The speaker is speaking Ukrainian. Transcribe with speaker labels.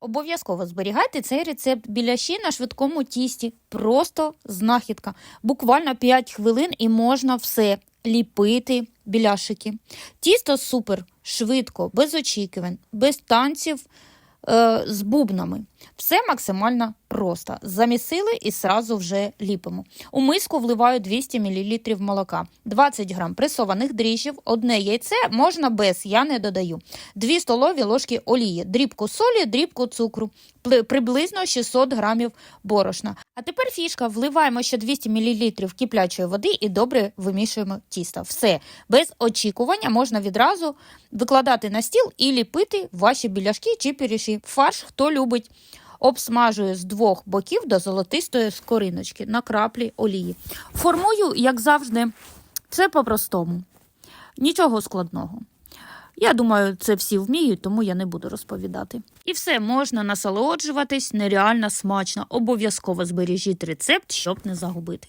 Speaker 1: Обов'язково зберігайте цей рецепт біляші на швидкому тісті. Просто знахідка. Буквально 5 хвилин і можна все ліпити біляшики. Тісто супер, швидко, без очікувань, без танців е, з бубнами. Все максимально просто. Замісили і сразу вже ліпимо. У миску вливаю 200 мл молока, 20 г пресованих дріжджів, одне яйце можна без, я не додаю. 2 столові ложки олії, дрібку солі, дрібку цукру, приблизно 600 грамів борошна. А тепер фішка, вливаємо ще 200 мл киплячої води і добре вимішуємо тісто. Все, без очікування можна відразу викладати на стіл і ліпити ваші біляшки чи пиріжки. Фарш, хто любить, обсмажую з двох боків до золотистої скориночки на краплі олії. Формую, як завжди, все по-простому. Нічого складного. Я думаю, це всі вміють, тому я не буду розповідати. І все можна насолоджуватись нереально смачно. Обов'язково збережіть рецепт, щоб не загубити.